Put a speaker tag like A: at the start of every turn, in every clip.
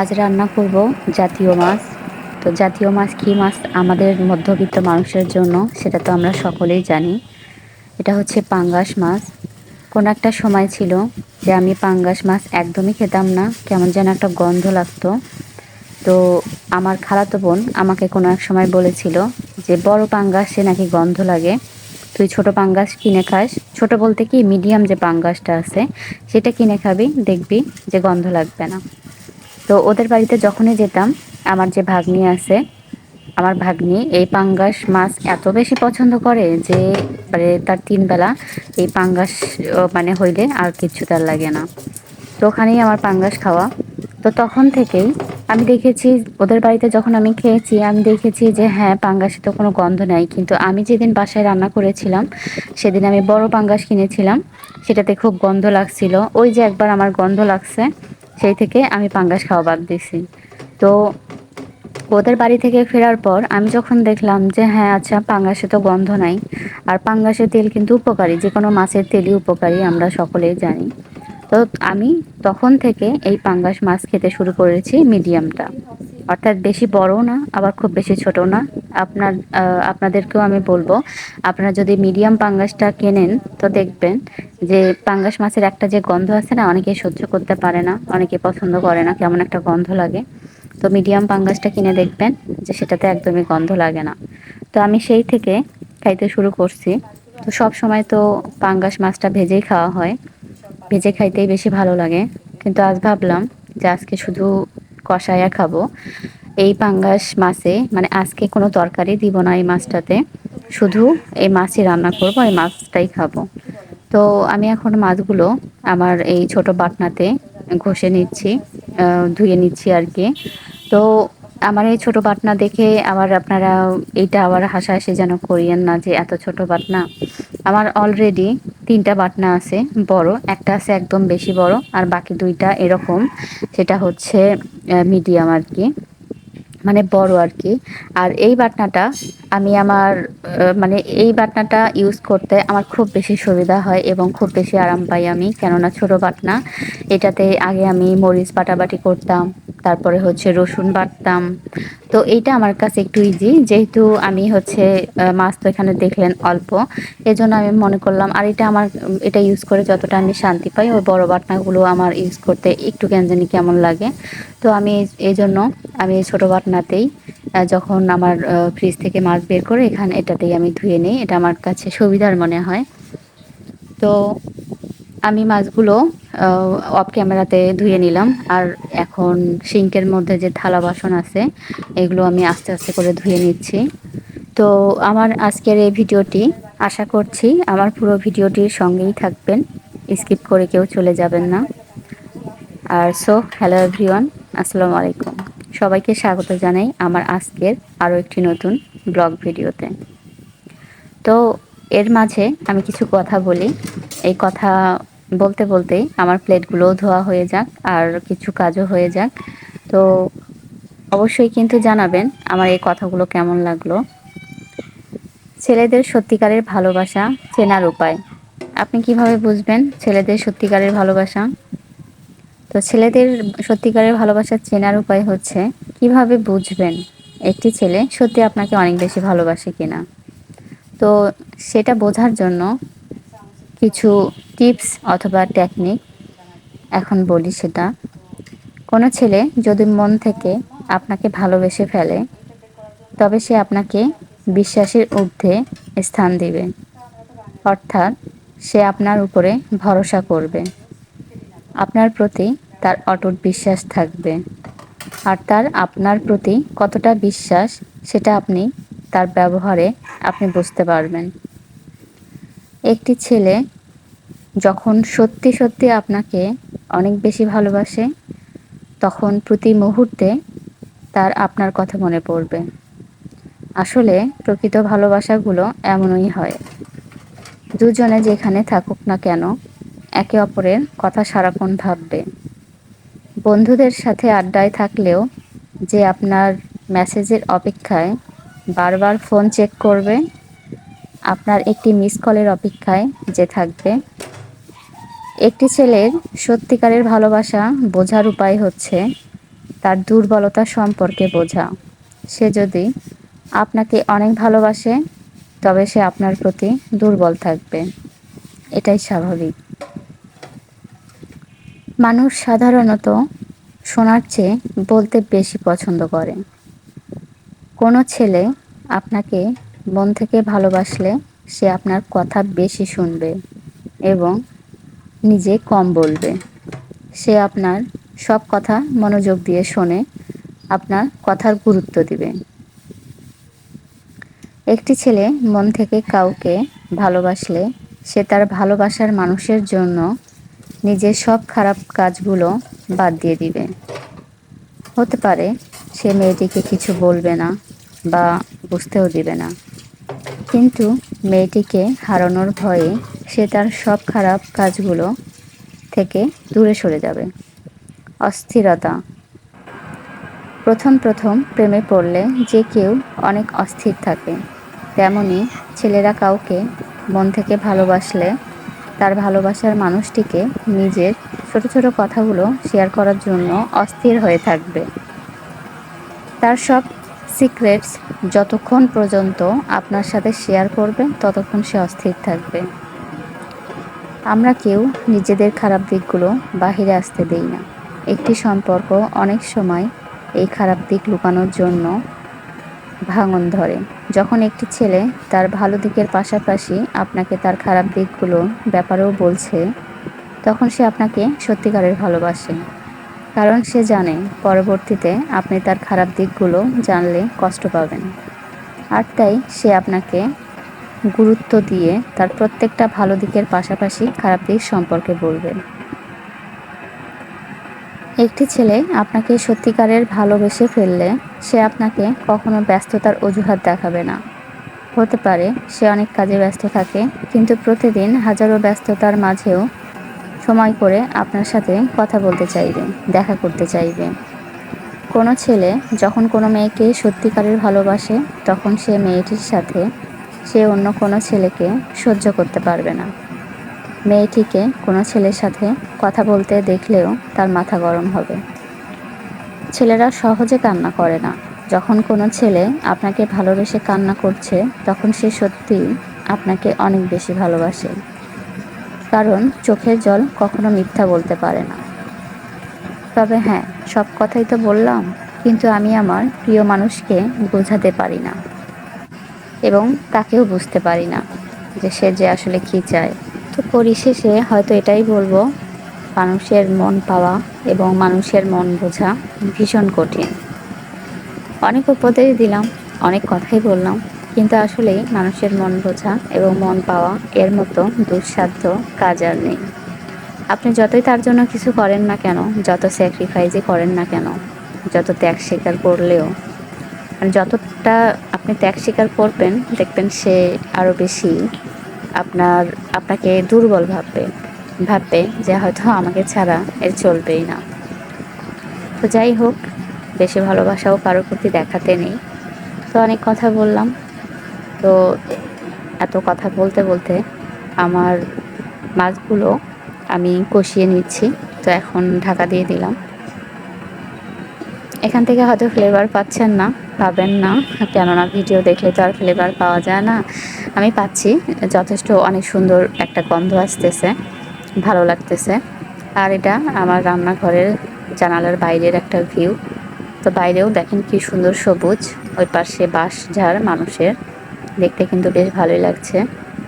A: আজ রান্না করব জাতীয় মাছ। তো জাতীয় মাছ কী মাছ? আমাদের মধ্যবিত্ত মানুষের জন্য, সেটা তো আমরা সকলেই জানি। এটা হচ্ছে পাঙ্গাস মাছ। কোনো একটা সময় ছিল যে আমি পাঙ্গাস মাছ একদমই খেতাম না, কেমন যেন একটা গন্ধ লাগতো। তো আমার খালাতো বোন আমাকে কোনো এক সময় বলেছিল যে, বড় পাঙ্গাসে নাকি গন্ধ লাগে। তুই ছোট পাঙ্গাস কিনে খাস। ছোট বলতে কি মিডিয়াম যে পাঙ্গাসটা আছে, সেটা কিনে খাবি, দেখবি যে গন্ধ লাগবে না। তো ওদের বাড়িতে যখনই যেতাম, আমার যে ভাগ্নি আছে, আমার ভাগ্নি এই পাঙ্গাস মাছ এত বেশি পছন্দ করে যে মানে তার তিন বেলা এই পাঙ্গাস মানে হইলে আর কিচ্ছু তার লাগে না। তো ওখানেই আমার পাঙ্গাস খাওয়া। তো তখন থেকেই আমি দেখেছি, ওদের বাড়িতে যখন আমি খেয়েছি, আমি দেখেছি যে হ্যাঁ পাঙ্গাসে তো কোনো গন্ধ নাই। কিন্তু আমি যেদিন বাসায় রান্না করেছিলাম, সেদিন আমি বড় পাঙ্গাস কিনেছিলাম। সেটাতে খুব গন্ধ লাগছিল। ওই যে একবার আমার গন্ধ লাগছে। সেই থেকে আমি পাঙ্গাস খাওয়া বাদ দিছি তো ওদের বাড়ি থেকে ফেরার পর আমি যখন দেখলাম যে হ্যাঁ আচ্ছা পাঙ্গাসে তো গন্ধ নাই। আর পাঙ্গাসের তেল কিন্তু উপকারী যে কোনো মাছের তেলই উপকারী, আমরা সকলেই জানি। তো আমি তখন থেকে এই পাঙ্গাস মাছ খেতে শুরু করেছি মিডিয়ামটা। অর্থাৎ বেশি বড়ও না, আবার খুব বেশি ছোট না। আপনার আপনাদেরকেও আমি বলব, আপনারা যদি মিডিয়াম পাঙ্গাসটা কেনেন, তো দেখবেন যে পাঙ্গাস মাছের একটা যে গন্ধ আছে না, অনেকে সহ্য করতে পারে না, অনেকে পছন্দ করে না, কেমন একটা গন্ধ লাগে। তো মিডিয়াম পাঙ্গাসটা কিনে দেখবেন যে সেটাতে একদমই গন্ধ লাগে না। তো আমি সেই থেকে খাইতে শুরু করছি। তো সব সময় তো পাঙ্গাস মাছটা ভেজেই খাওয়া হয়। ভেজে খাইতেই বেশি ভালো লাগে। কিন্তু আজ ভাবলাম যে আজকে শুধু কষাইয়া খাব। এই পাঙ্গাস মাছে মানে আজকে কোনো তরকারি দিব না এই মাছটাতে। শুধু এই মাছই রান্না করব, এই মাছটাই খাব। তো আমি এখন মাছগুলো আমার এই ছোট বাটনাতে ঘষে নিচ্ছি ধুয়ে নিচ্ছি আর কি। তো আমার এই ছোট বাটনা দেখে আবার আপনারা, এইটা আবার হাসাহাসি যেন করিয়েন না যে এত ছোট বাটনা। আমার অলরেডি তিনটা বাটনা আছে, বড়, একটা আছে একদম বেশি বড়, আর বাকি দুইটা এরকম, সেটা হচ্ছে মিডিয়াম আর কি মানে বড় আর কি। আর এই বাটনাটা আমি আমার মানে এই বাটনাটা ইউজ করতে আমার খুব বেশি সুবিধা হয় এবং খুব বেশি আরাম পাই আমি, কেননা ছোট বাটনা, এটাতে আগে আমি মরিচ বাটাবাটি করতাম তারপরে হচ্ছে রসুন বাটতাম। তো এইটা আমার কাছে একটু ইজি যেহেতু আমি হচ্ছে মাছ তো এখানে দেখলেন অল্প। এজন্য আমি মনে করলাম, আর এটা আমার, এটা ইউজ করে যতটা আমি শান্তি পাই, ওই বড় বাটনাগুলো আমার ইউজ করতে একটু কেন জানি কেমন লাগে। তো আমি এই জন্য আমি ছোটো বাটনাতেই যখন আমার ফ্রিজ থেকে মাছ বের করে এখানে এটাতেই আমি ধুয়ে নিই। এটা আমার কাছে সুবিধার মনে হয়। তো আমি মাছগুলো অফ ক্যামেরাতে ধুয়ে নিলাম। আর এখন সিঙ্কের মধ্যে যে থালা বাসন আছে, এগুলো আমি আস্তে আস্তে করে ধুয়ে নিচ্ছি। তো আমার আজকের এই ভিডিওটি, আশা করছি আমার পুরো ভিডিওটির সঙ্গেই থাকবেন। স্কিপ করে কেউ চলে যাবেন না। আর সো হ্যালো এভরিওয়ান আসসালামু আলাইকুম। সবাইকে স্বাগত জানাই আমার আজকের আরও একটি নতুন ব্লগ ভিডিওতে। তো এর মাঝে আমি কিছু কথা বলি। এই কথা বলতে বলতেই আমার প্লেটগুলোও ধোয়া হয়ে যাক আর কিছু কাজও হয়ে যাক। তো অবশ্যই কিন্তু জানাবেন আমার এই কথাগুলো কেমন লাগল। ছেলেদের সত্যিকারের ভালোবাসা চেনার উপায়। আপনি কীভাবে বুঝবেন ছেলেদের সত্যিকারের ভালোবাসা? তো ছেলেদের সত্যিকারের ভালোবাসা চেনার উপায় হচ্ছে কীভাবে বুঝবেন একটি ছেলে সত্যি আপনাকে অনেক বেশি ভালোবাসে কিনা। তো সেটা বোঝার জন্য কিছু টিপস অথবা টেকনিক এখন বলি সেটা। কোনো ছেলে যদি মন থেকে আপনাকে ভালোবেসে ফেলে, তবে সে আপনাকে বিশ্বাসের ঊর্ধ্বে স্থান দিবে। অর্থাৎ সে আপনার উপরে ভরসা করবে। আপনার প্রতি তার অটুট বিশ্বাস থাকবে। আর তার আপনার প্রতি কতটা বিশ্বাস, সেটা আপনি তার ব্যবহারে আপনি বুঝতে পারবেন। একটি ছেলে যখন সত্যি সত্যি আপনাকে অনেক বেশি ভালোবাসে, তখন প্রতি মুহূর্তে তার আপনার কথা মনে পড়বে। আসলে প্রকৃত ভালোবাসাগুলো এমনই হয়। দুজনে যেখানে থাকুক না কেন, একে অপরের কথা সারাক্ষণ ভাববে। বন্ধুদের সাথে আড্ডায় থাকলেও যে আপনার মেসেজের অপেক্ষায় বারবার ফোন চেক করবে আপনার একটি মিস কলের অপেক্ষায় যে থাকবে। একটি ছেলের সত্যিকারের ভালোবাসা বোঝার উপায় হচ্ছে তার দুর্বলতা সম্পর্কে বোঝা। সে যদি আপনাকে অনেক ভালোবাসে, তবে সে আপনার প্রতি দুর্বল থাকবে। এটাই স্বাভাবিক। মানুষ সাধারণত শোনার চেয়ে বলতে বেশি পছন্দ করে। কোনো ছেলে আপনাকে মন থেকে ভালোবাসলে সে আপনার কথা বেশি শুনবে এবং নিজে কম বলবে। সে আপনার সব কথা মনোযোগ দিয়ে শোনে আপনার কথার গুরুত্ব দিবে। একটি ছেলে মন থেকে কাউকে ভালোবাসলে সে তার ভালোবাসার মানুষের জন্য নিজের সব খারাপ কাজগুলো বাদ দিয়ে দিবে। হতে পারে সে মেয়েটিকে কিছু বলবে না বা বুঝতেও দিবে না। কিন্তু মেয়েটিকে হারানোর ভয়ে সে তার সব খারাপ কাজগুলো থেকে দূরে সরে যাবে। অস্থিরতা। প্রথম প্রথম প্রেমে পড়লে যে কেউ অনেক অস্থির থাকে। তেমনি ছেলেরা কাউকে মন থেকে ভালোবাসলে তার ভালোবাসার মানুষটিকে নিজের ছোট ছোট কথাগুলো শেয়ার করার জন্য অস্থির হয়ে থাকবে। তার সব সিক্রেটস যতক্ষণ পর্যন্ত আপনার সাথে শেয়ার করবে, ততক্ষণ সে অস্থির থাকবে। আমরা কেউ নিজেদের খারাপ দিকগুলো বাহিরে আসতে দেই না। একটি সম্পর্ক অনেক সময় এই খারাপ দিক লুকানোর জন্য ভাঙন ধরে। যখন একটি ছেলে তার ভালো দিকের পাশাপাশি আপনাকে তার খারাপ দিকগুলো ব্যাপারেও বলছে, তখন সে আপনাকে সত্যিকারের ভালোবাসে। কারণ সে জানে পরবর্তীতে আপনি তার খারাপ দিকগুলো জানলে কষ্ট পাবেন। আর তাই সে আপনাকে গুরুত্ব দিয়ে তার প্রত্যেকটা ভালো দিকের পাশাপাশি খারাপ দিক সম্পর্কে বলবে। একটি ছেলে আপনাকে সত্যিকারের ভালোবেসে ফেললে সে আপনাকে কখনো ব্যস্ততার অজুহাত দেখাবে না। হতে পারে সে অনেক কাজে ব্যস্ত থাকে, কিন্তু প্রতিদিন হাজারো ব্যস্ততার মাঝেও সময় করে আপনার সাথে কথা বলতে চাইবে, দেখা করতে চাইবে। কোনো ছেলে যখন কোনো মেয়েকে সত্যিকারের ভালোবাসে, তখন সে মেয়েটির সাথে সে অন্য কোনো ছেলেকে সহ্য করতে পারবে না। মেয়েটিকে কোনো ছেলের সাথে কথা বলতে দেখলেও তার মাথা গরম হবে। ছেলেরা সহজে কান্না করে না। যখন কোনো ছেলে আপনাকে ভালোবেসে কান্না করছে, তখন সে সত্যি আপনাকে অনেক বেশি ভালোবাসে। কারণ চোখের জল কখনো মিথ্যা বলতে পারে না। তবে হ্যাঁ সব কথাই তো বললাম, কিন্তু আমি আমার প্রিয় মানুষকে বোঝাতে পারি না। এবং তাকেও বুঝতে পারি না যে সে যে আসলে কী চায়। তো পরিশেষে হয়তো এটাই বলব, মানুষের মন পাওয়া এবং মানুষের মন বোঝা ভীষণ কঠিন। অনেক উপদেশ দিলাম, অনেক কথাই বললাম কিন্তু আসলে মানুষের মন বোঝা এবং মন পাওয়া এর মতো দুঃসাধ্য কাজ আর নেই। আপনি যতই তার জন্য কিছু করেন না কেন, যত স্যাক্রিফাইসই করেন না কেন, যত ত্যাগ স্বীকার করলেও যতটা আপনি ত্যাগ স্বীকার করবেন, দেখবেন সে আরও বেশি আপনার, আপনাকে দুর্বল ভাববে ভাববে যে হয়তো আমাকে ছাড়া এর চলবেই না। তো যাই হোক, বেশি ভালোবাসাও কারোর প্রতি দেখাতে নেই। তো অনেক কথা বললাম। তো এত কথা বলতে বলতে আমার মাছগুলো আমি কষিয়ে নিচ্ছি, তো এখন ঢাকা দিয়ে দিলাম। এখান থেকে হয়তো ফ্লেভার পাচ্ছেন না, পাবেন না, কেননা ভিডিও দেখলে তো আর ফ্লেভার পাওয়া যায় না। আমি পাচ্ছি, যথেষ্ট অনেক সুন্দর একটা গন্ধ আসতেছে, ভালো লাগতেছে। আর এটা আমার রান্নাঘরের জানালার বাইরের একটা ভিউ তো বাইরেও দেখেন কি সুন্দর সবুজ, ওই পাশে বাঁশ ঝাড় মানুষের। দেখতে কিন্তু বেশ ভালোই লাগছে।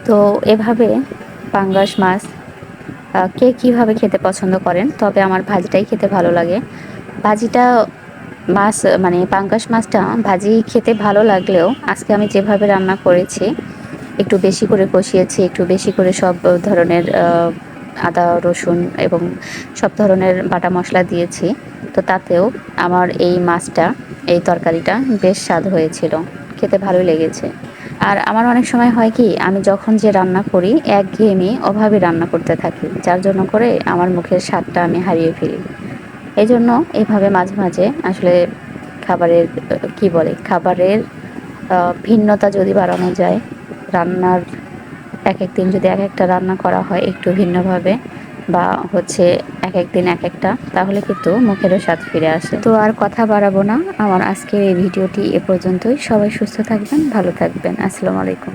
A: তো এভাবে পাঙ্গাস মাছ কে কীভাবে খেতে পছন্দ করেন? তবে আমার ভাজিটাই খেতে ভালো লাগে। ভাজিটা মাছ মানে পাঙ্গাস মাছটা ভাজি খেতে ভালো লাগলেও আজকে আমি যেভাবে রান্না করেছি, একটু বেশি করে কষিয়েছি, একটু বেশি করে সব ধরনের আদা, রসুন এবং সব ধরনের বাটা মশলা দিয়েছি। তো তাতেও আমার এই মাছটা, এই তরকারিটা বেশ স্বাদ হয়েছিল। খেতে ভালোই লেগেছে। আর আমার অনেক সময় হয় কি, আমি যখন যে রান্না করি এক একঘেয়েমি অভাবে রান্না করতে থাকি, যার জন্য করে আমার মুখের স্বাদটা আমি হারিয়ে ফেলি। এই জন্য এইভাবে মাঝে মাঝে আসলে খাবারের, কি বলে, খাবারের ভিন্নতা যদি বাড়ানো যায়, রান্নার এক এক দিন যদি এক একটা রান্না করা হয় একটু ভিন্নভাবে বা হচ্ছে এক এক দিন এক একটা, তাহলে কিন্তু মুখেরও স্বাদ ফিরে আসে। তো আর কথা বাড়াবো না। আমার আজকের এই ভিডিওটি এ পর্যন্তই। সবাই সুস্থ থাকবেন, ভালো থাকবেন। আসসালামু আলাইকুম।